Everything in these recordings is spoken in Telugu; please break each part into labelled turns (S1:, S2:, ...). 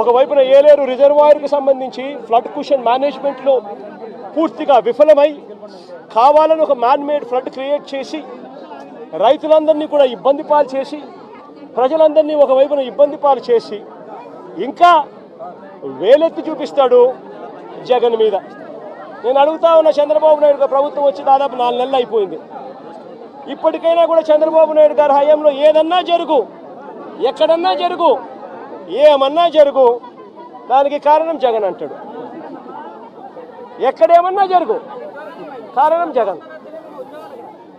S1: ఒకవైపున ఏలేరు రిజర్వాయర్కి సంబంధించి ఫ్లడ్ కుషన్ మేనేజ్మెంట్లో పూర్తిగా విఫలమై కావాలని ఒక మ్యాన్మేడ్ ఫ్లడ్ క్రియేట్ చేసి రైతులందరినీ కూడా ఇబ్బంది పాలు చేసి ప్రజలందరినీ ఒకవైపున ఇబ్బంది పాలు చేసి ఇంకా వేలెత్తి చూపిస్తాడు జగన్ మీద. నేను అడుగుతా ఉన్న చంద్రబాబు నాయుడు గారు ప్రభుత్వం వచ్చి దాదాపు నాలుగు నెలలు అయిపోయింది. ఇప్పటికైనా కూడా చంద్రబాబు నాయుడు గారి హయాంలో ఏదన్నా జరుగు ఎక్కడన్నా జరుగు ఏమన్నా జరుగు. దానికి కారణం జగన్ అంటాడు. ఎక్కడేమన్నా జరుగు. కారణం జగన్.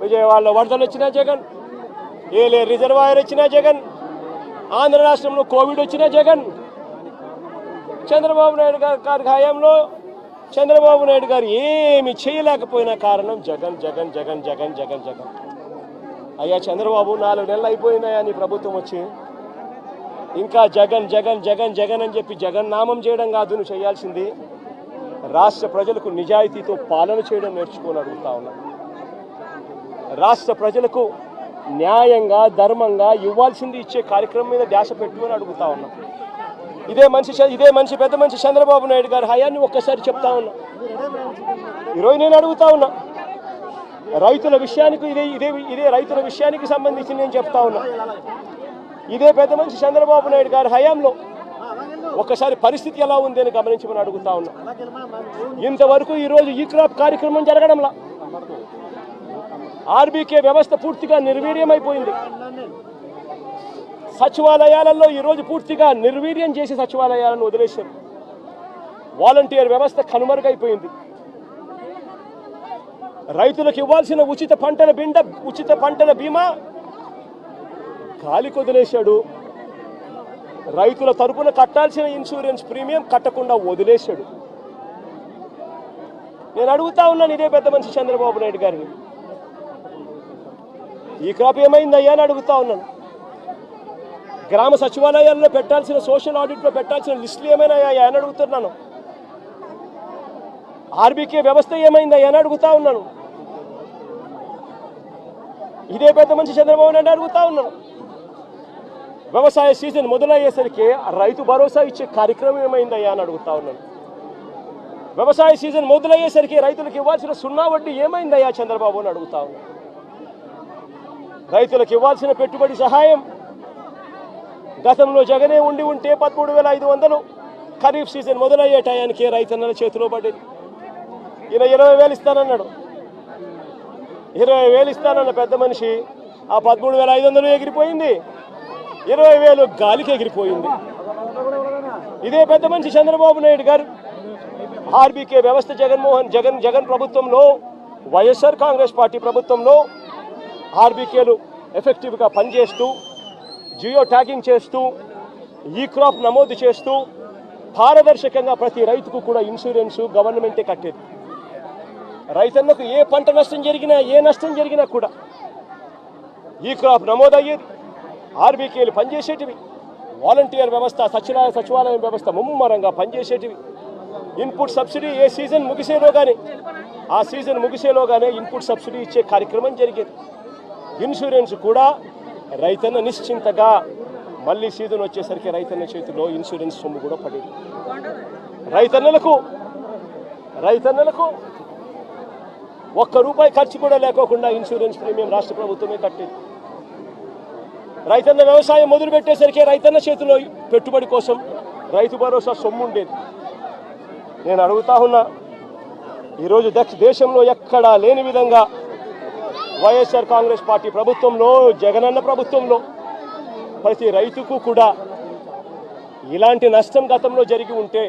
S1: విజయవాడలో వరదలు వచ్చినా జగన్. ఏలే రిజర్వాయర్ వచ్చినా జగన్. ఆంధ్ర రాష్ట్రంలో కోవిడ్ వచ్చినా జగన్. చంద్రబాబు నాయుడు గారి గారి హయాంలో చంద్రబాబు నాయుడు గారు ఏమి చేయలేకపోయినా కారణం జగన్ జగన్ జగన్ జగన్ జగన్ జగన్. అయ్యా చంద్రబాబు నాలుగు నెలలు అయిపోయినాయా నీ ప్రభుత్వం వచ్చి? ఇంకా జగన్ జగన్ జగన్ జగన్ అని చెప్పి జగన్ నామం చేయడం కాదు నువ్వు చేయాల్సింది. రాష్ట్ర ప్రజలకు నిజాయితీతో పాలన చేయడం నేర్చుకొని అడుగుతా ఉన్నా. రాష్ట్ర ప్రజలకు న్యాయంగా ధర్మంగా ఇవ్వాల్సింది ఇచ్చే కార్యక్రమం మీద ధ్యాస పెట్టు అని అడుగుతా ఉన్నా. ఇదే మనిషి ఇదే మనిషి పెద్ద మనిషి చంద్రబాబు నాయుడు గారి హయాన్ని ఒక్కసారి చెప్తా ఉన్నా. ఈరోజు నేను అడుగుతా ఉన్నా. రైతుల విషయానికి ఇదే ఇదే ఇదే రైతుల విషయానికి సంబంధించి నేను చెప్తా ఉన్నా. ఇదే పెద్ద మనిషి చంద్రబాబు నాయుడు గారి హయాంలో ఒక్కసారి పరిస్థితి ఎలా ఉంది అని గమనించమని అడుగుతా ఉన్నా. ఇంతవరకు ఈరోజు ఈ క్రాప్ కార్యక్రమం జరగడంలా. ఆర్బీకే వ్యవస్థ పూర్తిగా నిర్వీర్యమైపోయింది. సచివాలయాలలో ఈరోజు పూర్తిగా నిర్వీర్యం చేసి సచివాలయాలను వదిలేశారు. వాలంటీర్ వ్యవస్థ కనుమరుగైపోయింది. రైతులకు ఇవ్వాల్సిన ఉచిత పంటల బిండ ఉచిత పంటల బీమా గాలికి వదిలేశాడు రైతుల తరపున కట్టాల్సిన ఇన్సూరెన్స్ ప్రీమియం కట్టకుండా వదిలేశాడు. నేను అడుగుతా ఉన్నాను ఇదే పెద్ద మనిషి చంద్రబాబు నాయుడు గారిని. ఈ క్రాప్ ఏమైందయ్యా అని అడుగుతా ఉన్నాను. గ్రామ సచివాలయాల్లో పెట్టాల్సిన సోషల్ ఆడిట్లో పెట్టాల్సిన లిస్టులు ఏమైనాయా అని అడుగుతున్నాను. ఆర్బీకే వ్యవస్థ ఏమైందయ్యా అని అడుగుతా ఉన్నాను. ఇదే పెద్ద మంచి చంద్రబాబు నాయుడు అడుగుతా ఉన్నాను. వ్యవసాయ సీజన్ మొదలయ్యేసరికి రైతు భరోసా ఇచ్చే కార్యక్రమం ఏమైందయ్యా అని అడుగుతా ఉన్నాను. వ్యవసాయ సీజన్ మొదలయ్యేసరికి రైతులకు ఇవ్వాల్సిన సున్నా వడ్డీ ఏమైందయ్యా చంద్రబాబు అని అడుగుతా ఉన్నాను. రైతులకు ఇవ్వాల్సిన పెట్టుబడి సహాయం. గతంలో జగనే ఉండి ఉంటే పదమూడు వేల ఐదు వందలు. ఖరీఫ్ సీజన్ మొదలయ్యే టయానికి రైతన్నల చేతిలో పడేది. ఈయన ఇరవై వేలు ఇస్తానన్నాడు. ఇరవై వేలు ఇస్తానన్న పెద్ద మనిషి ఆ పదమూడు వేల ఐదు వందలు ఎగిరిపోయింది. ఇరవై వేలు గాలికి ఎగిరిపోయింది. ఇదే పెద్ద మనిషి చంద్రబాబు నాయుడు గారు ఆర్బీకే వ్యవస్థ జగన్మోహన్ జగన్ జగన్ ప్రభుత్వంలో వైఎస్ఆర్ కాంగ్రెస్ పార్టీ ప్రభుత్వంలో ఆర్బీకేలు ఎఫెక్టివ్గా పనిచేస్తూ జియో ట్యాగింగ్ చేస్తూ ఈ క్రాప్ నమోదు చేస్తూ పారదర్శకంగా ప్రతి రైతుకు కూడా ఇన్సూరెన్సు గవర్నమెంటే కట్టేది. రైతన్నకు ఏ పంట నష్టం జరిగినా ఏ నష్టం జరిగినా కూడా ఈ క్రాప్ నమోదయ్యేది. ఆర్బీకేలు పనిచేసేటివి. వాలంటీర్ వ్యవస్థ సచివాలయ సచివాలయం వ్యవస్థ ముమ్మరంగా పనిచేసేటివి. ఇన్పుట్ సబ్సిడీ ఏ సీజన్ ముగిసేలోగానే ఆ సీజన్ ముగిసేలోగానే ఇన్పుట్ సబ్సిడీ ఇచ్చే కార్యక్రమం జరిగేది. ఇన్సూరెన్స్ కూడా రైతన్న నిశ్చింతగా మళ్ళీ సీజన్ వచ్చేసరికి రైతన్న చేతిలో ఇన్సూరెన్స్ సొమ్ము కూడా పడేది. రైతన్నలకు రైతన్నలకు ఒక్క రూపాయి ఖర్చు కూడా లేకోకుండా ఇన్సూరెన్స్ ప్రీమియం రాష్ట్ర ప్రభుత్వమే కట్టేది. రైతన్న వ్యవసాయం మొదలు పెట్టేసరికి రైతన్న చేతిలో పెట్టుబడి కోసం రైతు భరోసా సొమ్ము ఉండేది. నేను అడుగుతా ఉన్నా ఈరోజు దక్ష దేశంలో ఎక్కడా లేని విధంగా వైఎస్ఆర్ కాంగ్రెస్ పార్టీ ప్రభుత్వంలో జగనన్న ప్రభుత్వంలో ప్రతి రైతుకు కూడా ఇలాంటి నష్టం గతంలో జరిగి ఉంటే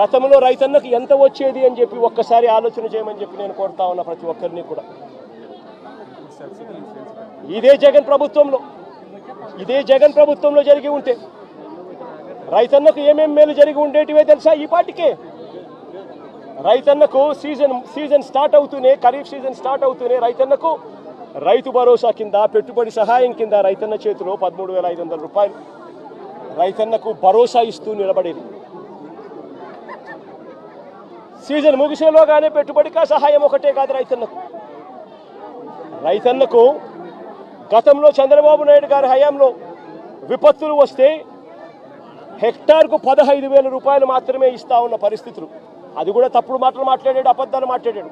S1: గతంలో రైతన్నకు ఎంత వచ్చేది అని చెప్పి ఒక్కసారి ఆలోచన చేయమని చెప్పి నేను కోరుతా ఉన్నా ప్రతి ఒక్కరిని కూడా. ఇదే జగన్ ప్రభుత్వంలో ఇదే జగన్ ప్రభుత్వంలో జరిగి ఉంటే రైతన్నకు ఏమేం మేలు జరిగి ఉండేటివే తెలుసా ఈ పాటికే? రైతన్నకు సీజన్ సీజన్ స్టార్ట్ అవుతూనే ఖరీఫ్ సీజన్ స్టార్ట్ అవుతూనే రైతన్నకు రైతు భరోసా కింద పెట్టుబడి సహాయం కింద రైతన్న చేతిలో పదమూడు వేల ఐదు వందల రూపాయలు. రైతన్నకు భరోసా ఇస్తూ నిలబడేది. సీజన్ ముగిసేలోగానే పెట్టుబడికా సహాయం ఒకటే కాదు రైతన్నకు. రైతన్నకు గతంలో చంద్రబాబు నాయుడు గారి హయాంలో విపత్తులు వస్తే హెక్టార్కు పదహైదు వేల రూపాయలు మాత్రమే ఇస్తా ఉన్న పరిస్థితులు. అది కూడా తప్పుడు మాటలు మాట్లాడాడు అబద్ధాలు మాట్లాడాడు.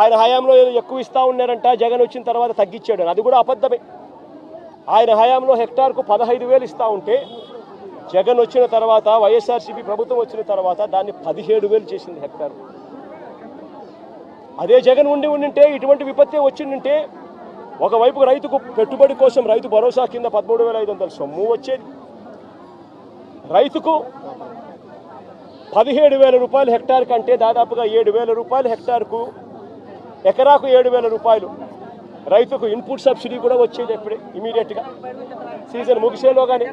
S1: ఆయన హయాంలో ఏదో ఎక్కువ ఇస్తా ఉన్నారంట జగన్ వచ్చిన తర్వాత తగ్గించాడు అది కూడా అబద్ధమే. ఆయన హయాంలో హెక్టార్కు పదహైదు వేలు ఇస్తా ఉంటే జగన్ వచ్చిన తర్వాత వైఎస్ఆర్సీపీ ప్రభుత్వం వచ్చిన తర్వాత దాన్ని పదిహేడు వేలు చేసింది హెక్టార్. అదే జగన్ ఉండి ఉండింటే ఇటువంటి విపత్తి వచ్చిండుంటే ఒకవైపు రైతుకు పెట్టుబడి కోసం రైతు భరోసా కింద పదమూడు వేల ఐదు వందల. సొమ్ము వచ్చేది. రైతుకు పదిహేడు వేల రూపాయలు హెక్టార్ కంటే దాదాపుగా ఏడు వేల రూపాయలు హెక్టార్కు ఎకరాకు ఏడు వేల రూపాయలు. రైతుకు ఇన్పుట్ సబ్సిడీ కూడా వచ్చేది ఎప్పుడే ఇమీడియట్గా. సీజన్ ముగిసేలోగానే.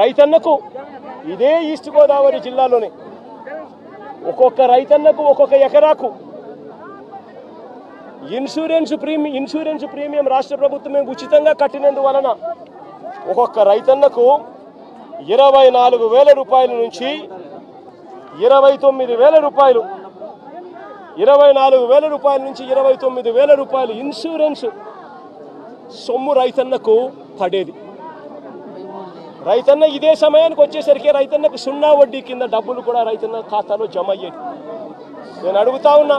S1: రైతన్నకు ఇదే ఈస్ట్ గోదావరి జిల్లాలోనే ఒక్కొక్క రైతన్నకు ఒక్కొక్క ఎకరాకు ఇన్సూరెన్స్ ప్రీమియం ఇన్సూరెన్స్ ప్రీమియం రాష్ట్ర ప్రభుత్వమే ఉచితంగా కట్టినందువలన ఒక్కొక్క రైతన్నకు ఇరవై నాలుగు వేల రూపాయల నుంచి ఇరవై తొమ్మిది వేల రూపాయలు ఇరవై నాలుగు వేల రూపాయల నుంచి ఇరవై తొమ్మిది వేల రూపాయలు ఇన్సూరెన్స్ సొమ్ము రైతన్నకు పడేది. రైతన్న ఇదే సమయానికి వచ్చేసరికి రైతన్నకు సున్నా వడ్డీ కింద డబ్బులు కూడా రైతన్న ఖాతాలో జమ అయ్యేది. నేను అడుగుతా ఉన్నా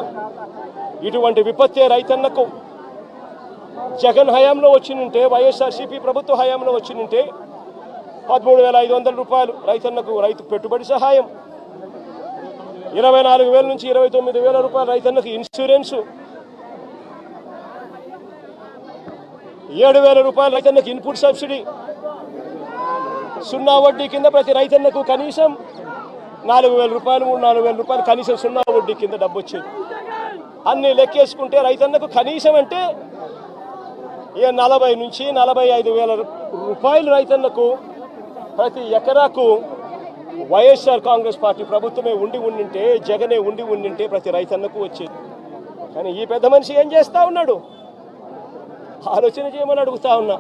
S1: ఇటువంటి విపత్తే రైతన్నకు జగన్ హయాంలో వచ్చినుంటే వైఎస్ఆర్సీపీ ప్రభుత్వ హయాంలో వచ్చినుంటే పదమూడు వేల ఐదు వందల రూపాయలు రైతన్నకు రైతు పెట్టుబడి సహాయం. ఇరవై నాలుగు వేల నుంచి ఇరవై తొమ్మిది వేల రూపాయలు రైతన్నకు ఇన్సూరెన్సు. ఏడు వేల రూపాయలు రైతన్నకు ఇన్పుట్ సబ్సిడీ. సున్నా వడ్డీ కింద ప్రతి రైతన్నకు కనీసం నాలుగు వేల రూపాయలు మూడు నాలుగు వేల రూపాయలు కనీసం సున్నా వడ్డీ కింద డబ్బు వచ్చేది. అన్ని లెక్కేసుకుంటే రైతన్నకు కనీసం అంటే ఏ నలభై నుంచి నలభై ఐదు వేల రూపాయలు రైతన్నకు ప్రతి ఎకరాకు వైఎస్ఆర్ కాంగ్రెస్ పార్టీ ప్రభుత్వమే ఉండి ఉండింటే జగనే ఉండి ఉండింటే ప్రతి రైతన్నకు వచ్చేది. కానీ ఈ పెద్ద మనిషి ఏం చేస్తూ ఉన్నాడు? ఆలోచన చేయమని అడుగుతా ఉన్నా.